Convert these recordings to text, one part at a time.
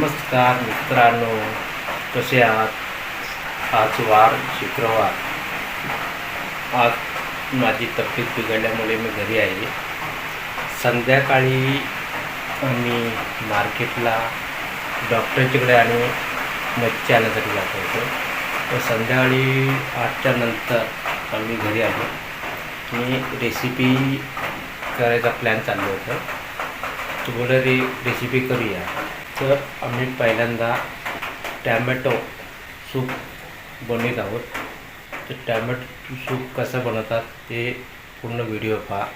नमस्कार मित्रांनो कसे आहात? आज वार शुक्रवार. आज माझी तब्येत बिघडल्यामुळे मी घरी आहे. संध्याकाळी मी मार्केटला डॉक्टरच्याकडे आणि मच्छी आणण्यासाठी जात होतो. तर संध्याकाळी आठच्या नंतर आम्ही घरी आलो. मी रेसिपी करायचा प्लॅन चाललो होतं. तर रे रेसिपी करूया. तर आम्ही पहिल्यांदा टॅमॅटो सूप बनवित आहोत. तर टॅमॅटो सूप कसं बनवतात ते पूर्ण व्हिडिओ पहा.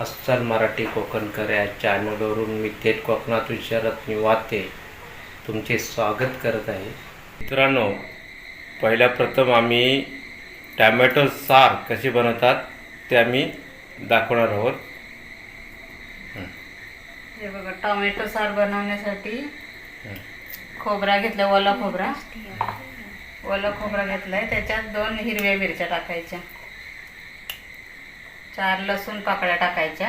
अस्सल मराठी कोकणकर या चॅनलवरून मी थेट कोकणातून शरद निवाते. तुमचे स्वागत करत आहे. मित्रांनो पहिल्या प्रथम आम्ही टॅमॅटो सार कसे बनवतात ते आम्ही दाखवणार आहोत. हे बघा टोमॅटो सार बनवण्यासाठी खोबरा घेतला ओला खोबरा. ओला खोबरा घेतलाय. त्याच्यात दोन हिरव्या मिरच्या टाकायच्या. चार लसूण पाकळ्या टाकायच्या.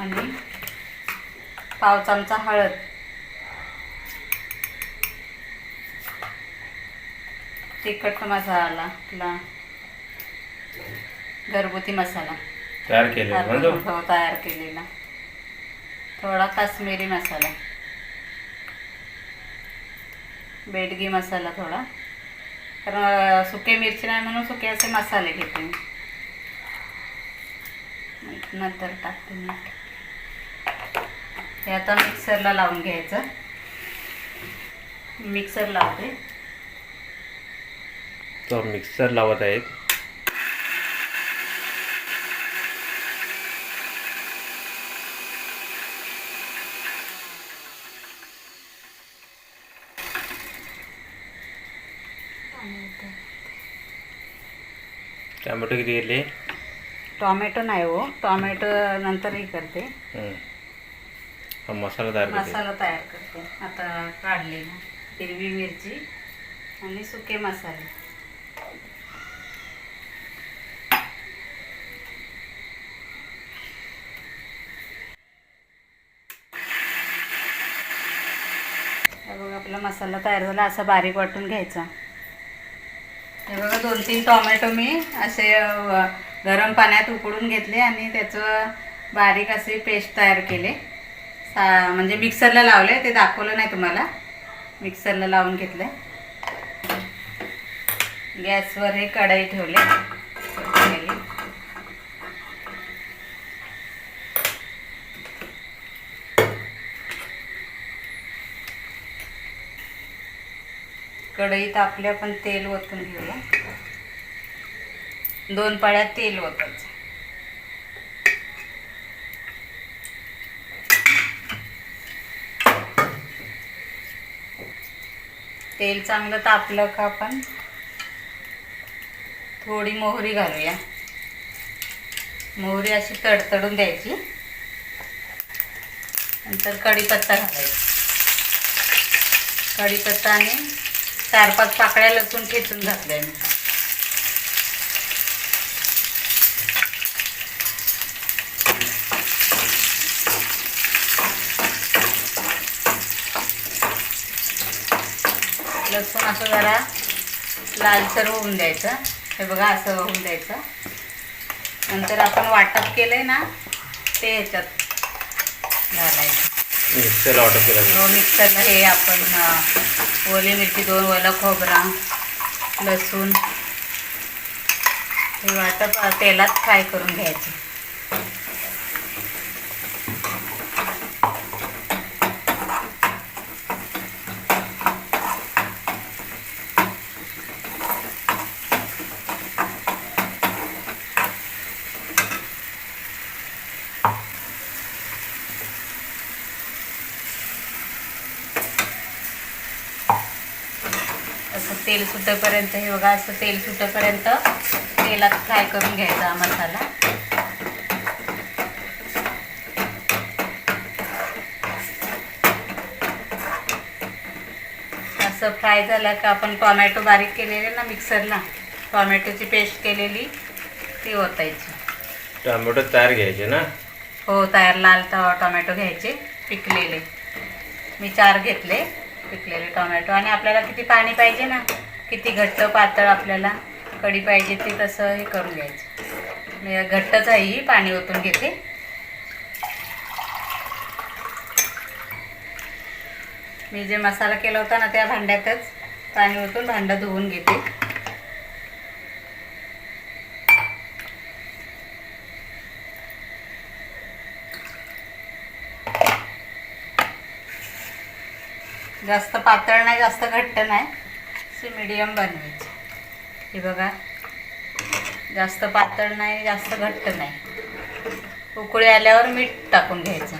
आणि पाव चमचा हळद. तिखट मसाला आपला. घरगुती मसाला. तयार केले म्हणजे हो, तयार केलेला. थोडा काश्मीरी मसाला. बेडगी मसाला थोडा. कारण सुके मिरची नाही म्हणून सुके असे मसाले घेते मी. नंतर टाकते मीठ हे आता मिक्सरला लावून घ्यायचं. मिक्सर लावते. तर मिक्सर लावत आहेत टॅमॅटो किती घेतले टॉमॅटो नाही हो टॉमॅटो नंतरही करते हं. मसाला तयार करते मसाला तयार करते आता काढलेला हिरवी मिरची आणि सुके मसाले बघा आपला मसाला तयार झाला असा बारीक वाटून घ्यायचा. हे बघा दोन तीन टोमॅटो मी असे गरम पाण्यात उकळून घेतले आणि त्याचं बारीक असे पेस्ट तयार केले. सा म्हणजे मिक्सरला लावले ते दाखवलं नाही तुम्हाला. मिक्सरला लावून घेतलं गॅसवर हे कढई ठेवले. कढईत आपल्या पण तेल ओतून घेऊया. दोन पाळ्या तेल ओतायचं. तेल चांगलं तापलं का आपण? थोडी मोहरी घालूया. मोहरी अशी तडतडून द्यायची. नंतर कढीपत्ता घालायचा. कढीपत्ता आणि चार पाच पाकळ्या लसूण ठेचून घातल्या मी. लसूण असं जरा लालसर होऊन द्यायचं. हे बघा असं होऊन द्यायचं. नंतर आपण वाटप केलं आहे ना ते ह्याच्यात घालायचं. मिक्सरला वाटप केला हो मिक्सरला हे आपण ओली मिरची दोन ओला खोबरा लसूण. हे वाटप तेलात फ्राय करून घ्यायचं असं तेल सुटेपर्यंत हे बघा असं तेल सुटेपर्यंत तेलात फ्राय करून घ्यायचा हा मसाला. असं फ्राय झालं का आपण टोमॅटो बारीक केलेले ना मिक्सरला टोमॅटोची पेस्ट केलेली ती ओतायची. टोमॅटो तयार घ्यायचे ना? हो तयार लाल टोमॅटो घ्यायचे पिकलेले. मी चार घेतले. पिकलेले टोमॅटो. आणि आपल्याला किती पाणी पाहिजे ना? किती घट्ट पातळ आपल्याला कढी पाहिजे ते तसं हे करून घ्यायचं. म्हणजे घट्टच आहे ही पाणी ओतून घेते. मी जे मसाला केला होता ना त्या भांड्यातच पाणी ओतून भांडं धुवून घेते. जास्त पातळ नाही जास्त घट्ट नाही. असे मीडियम बनवायचे. हे बघा. जास्त पातळ नाही जास्त घट्ट नाही. उकळी आल्यावर मीठ टाकून घ्यायचं.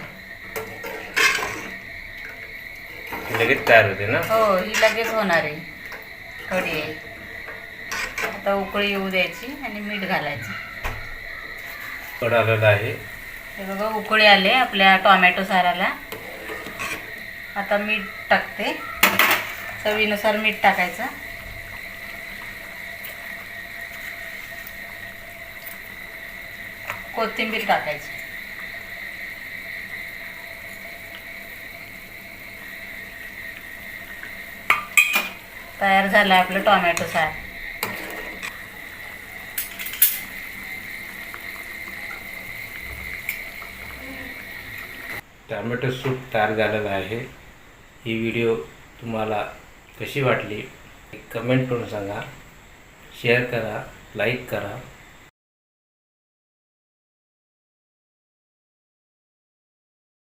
लगेच तयार होते ना? हो ही लगेच होणार आहे. आहे. आता उकळी येऊ द्यायची आणि मीठ घालायचं. कड आलेलं आहे. हे बघा उकळी आले आपल्या टोमॅटो साराला. आता मीठ टाकते. चवीनुसार मीठ टाकायचं. कोथिंबीर टाकायची. तयार झालं आपलं टोमॅटो सार. टोमॅटो सूप तयार झालेला आहे. ही व्हिडिओ तुम्हाला कशी वाटली? कमेंट करून सांगा. शेअर करा लाईक करा.